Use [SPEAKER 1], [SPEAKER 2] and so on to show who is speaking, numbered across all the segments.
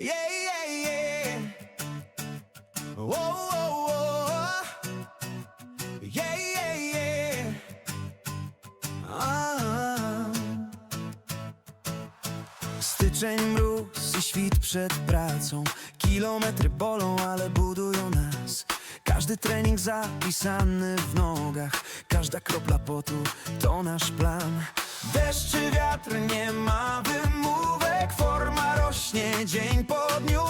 [SPEAKER 1] Yeah, yeah, yeah. Whoa, whoa, whoa. Yeah, yeah, yeah. Ah. Styczeń, mróz i świt przed pracą Kilometry bolą, ale budują nas Każdy trening zapisany w nogach Każda kropla potu to nasz plan Deszcz czy wiatr, nie ma wymówek Forma rośnie dzień po dniu.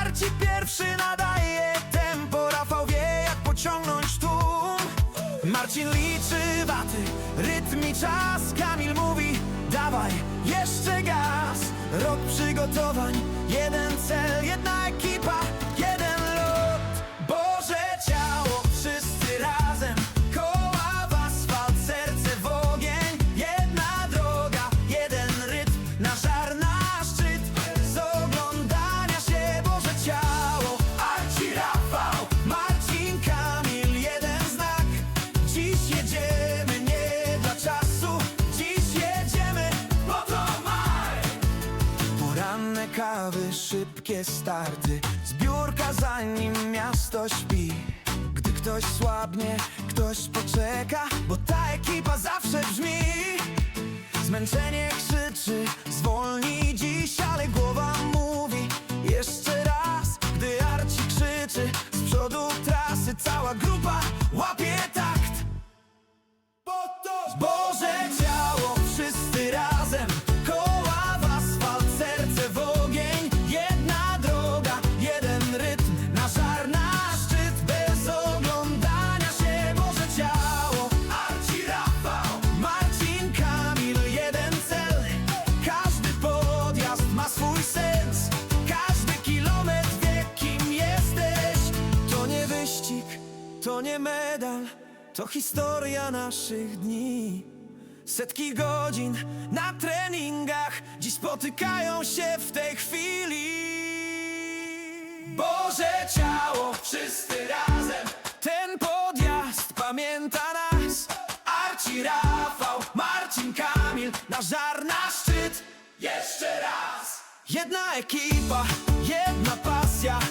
[SPEAKER 1] Arci pierwszy nadaje tempo Rafał wie jak pociągnąć tłum. Marcin liczy waty, rytm i czas. Kamil mówi, dawaj, jeszcze gaz. Rok przygotowań, jeden cel, szybkie starty. Zbiórka zanim miasto śpi. Gdy ktoś słabnie, ktoś poczeka Bo ta ekipa zawsze brzmi. Zmęczenie krzyczy, zwolnij dziś Ale głowa mówi. Jeszcze raz Gdy Arci krzyczy z przodu trasy Cała grupa łapie takt. Boże to nie medal To historia naszych dni. Setki godzin na treningach Dziś spotykają się w tej chwili. Boże ciało, wszyscy razem. Ten podjazd pamięta nas. Arci, Rafał, Marcin, Kamil Na żar, na szczyt. Jeszcze raz. Jedna ekipa, jedna pasja